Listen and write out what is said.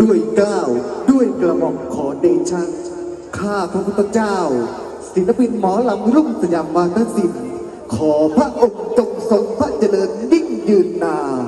ด้วยเกล้าวด้วยกระหม่อมขอเดชะข้าพระพุทธเจ้า ศิลปินหมอลำรุ่งสยามวาทศิลป์ขอพระองค์จงทรงพระเจริญยิ่งยืนนาน